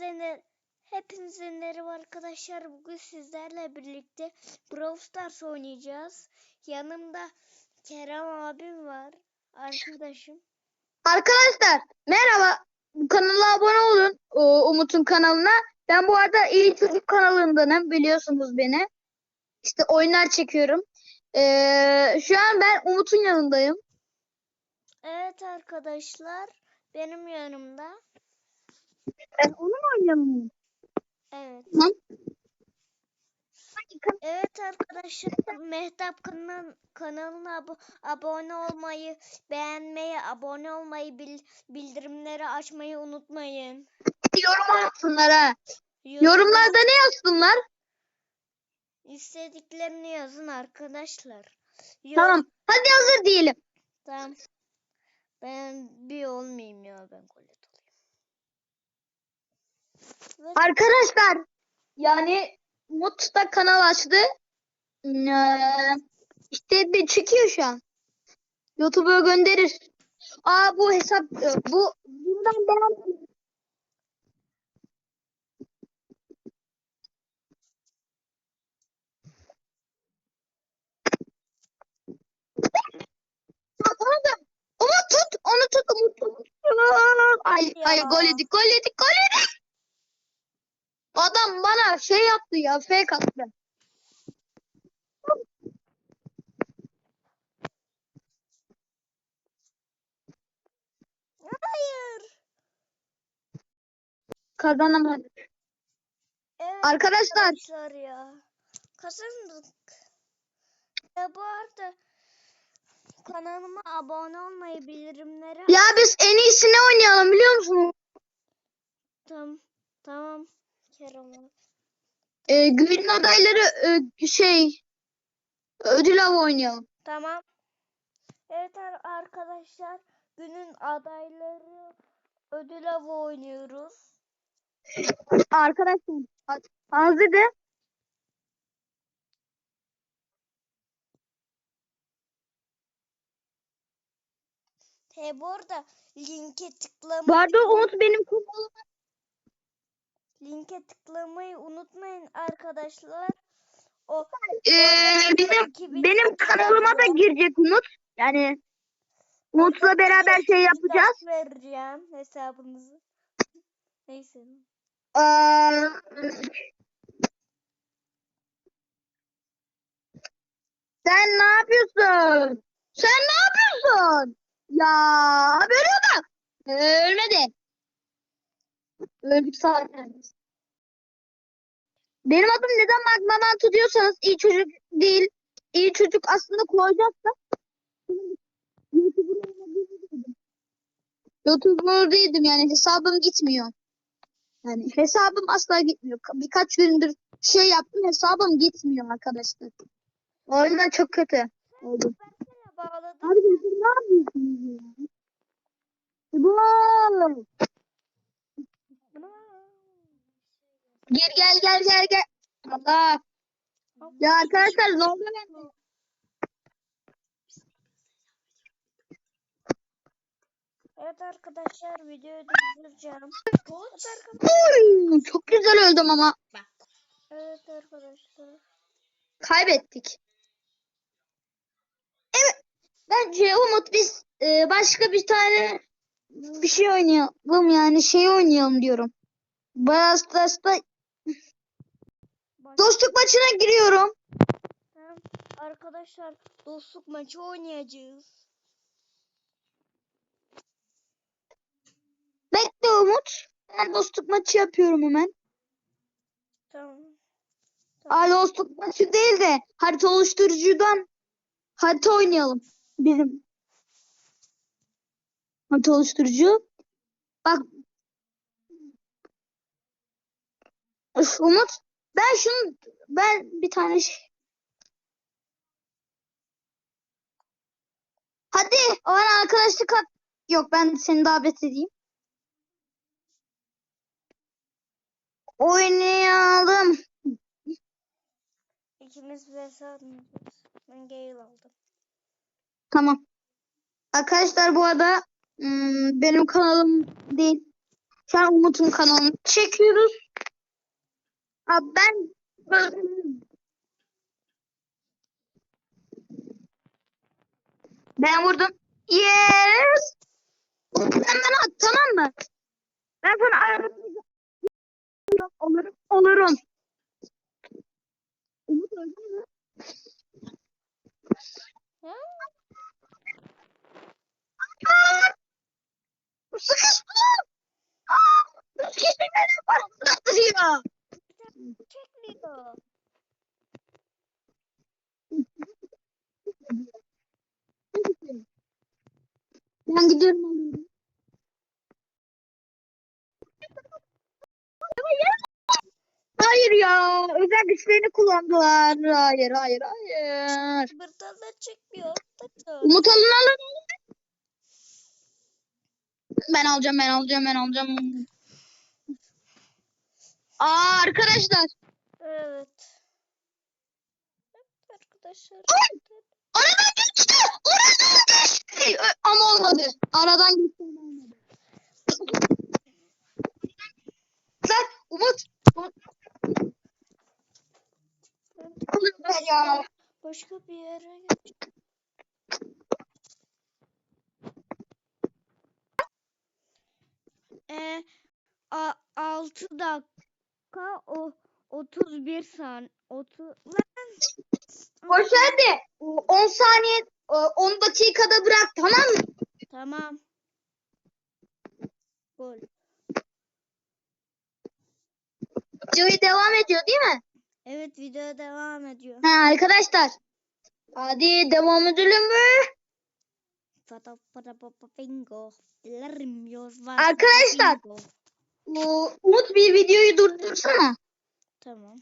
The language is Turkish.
Hepinize Hepinize merhaba arkadaşlar. Bugün sizlerle birlikte Brawl Stars oynayacağız. Yanımda Kerem abim var. Arkadaşım. Arkadaşlar merhaba. Bu kanala abone olun. Umut'un kanalına. Ben bu arada iyi çocuk kanalındanım. Biliyorsunuz beni. İşte oyunlar çekiyorum. Ee, şu an ben Umut'un yanındayım. Evet arkadaşlar. Benim yanımda. Ben onun oynayalım. Evet. Evet arkadaşlar. Mehtap kanal, kanalına abo- abone olmayı, beğenmeyi, abone olmayı, bil- bildirimleri açmayı unutmayın. Yorum atsınlar ha. Yorum- Yorumlarda ne yazsınlar? İstediklerini yazın arkadaşlar. Yor- Tamam. Hadi hazır diyelim. Tamam. Ben bir olmayayım ya ben. Ve Arkadaşlar yani Umut da kanal açtı. Ee, işte de çekiyor şu an. YouTube'a gönderir. Aa bu hesap bu bundan ben onu tut onu tut Umut tut. Ay ay gol yedik gol yedik gol yedik. Adam bana şey yaptı ya fake attı. Hayır. Kazanamadı. Evet Arkadaşlar arkadaşlar ya. Kazandık. Ya bu arada kanalıma abone olmayı, bildirimleri ya biz en iyisini oynayalım biliyor musun? Tamam. Tamam. Kerem abi. Ee, günün adayları e, şey ödül avı oynayalım. Tamam. Evet ar- arkadaşlar günün adayları ödül avı oynuyoruz. Arkadaşlar hazır de. He bu arada linke tıklamayı Bu arada Umut benim kanalıma linke tıklamayı unutmayın arkadaşlar. O Ee, bizim benim kanalıma da girecek Umut. Yani Umut'la beraber şey yapacağız. Vereceğim hesabınızı. Neyse. Aa, sen ne yapıyorsun? Sen ne yapıyorsun? Ya böyle bak. Ölmedi. Öldük zaten. Benim adım neden Magmaman tutuyorsanız iyi çocuk değil. İyi çocuk aslında koyacaksa YouTuber olmadığımı YouTuber değildim yani hesabım gitmiyor. Yani hesabım asla gitmiyor. Ka- Birkaç gündür şey yaptım hesabım gitmiyor arkadaşlar. O yüzden çok kötü oldu. Abi ne yapıyorsunuz ya? Bu. Gel gel gel gel gel. Allah. Ya arkadaşlar zorla beni. Evet arkadaşlar videoyu durduracağım. Evet arkadaşlar. Oy, çok güzel öldüm ama. Evet arkadaşlar. Kaybettik. Evet. Bence Umut biz e, başka bir tane bir şey oynayalım yani şey oynayalım diyorum. Brawl Stars'ta dostluk maçına giriyorum. Tamam. Arkadaşlar dostluk maçı oynayacağız. Bekle Umut. Ben dostluk maçı yapıyorum hemen. Tamam. Aa, dostluk maçı değil de harita oluşturucudan harita oynayalım. Bizim harita oluşturucu. Bak. Üf, Umut. Ben şunu ben bir tane şey. Hadi o an arkadaşlık at. Yok ben seni davet edeyim. Oynayalım. İkimiz vs atmayacağız. Ben Gale aldım. Tamam. Arkadaşlar bu arada ım, benim kanalım değil. Şu an Umut'un kanalını çekiyoruz. Abi ben ben vurdum. Yes. Sen bana at tamam mı? Ben sana ayarlayacağım. Olurum. Olurum. Umut öldün mü? Sıkıştım. Aa! Sıkıştım beni patlatıyor. Çekmiyor. Ben gidiyorum alıyorum. Hayır ya. Özel güçlerini kullandılar. Hayır, hayır, hayır. Burada da çekmiyor. Da Umut alın alın. Ben alacağım, ben alacağım, ben alacağım. Aa arkadaşlar. Evet. Evet Arkadaşlar. Aradan geçti. Aradan geçti. Ama olmadı. Aradan geçti. olmadı. Sen Umut. Ya. Başka bir yere. Ee, a, 6 dakika o 31 san 30 ver de 10 saniye e, 10 dakikada bırak tamam mı? tamam. Gol. Videoyu devam ediyor değil mi? Evet video devam ediyor. Ha arkadaşlar. Hadi devam edelim mi? Arkadaşlar. Bu, Umut bir videoyu durdursana. Tamam.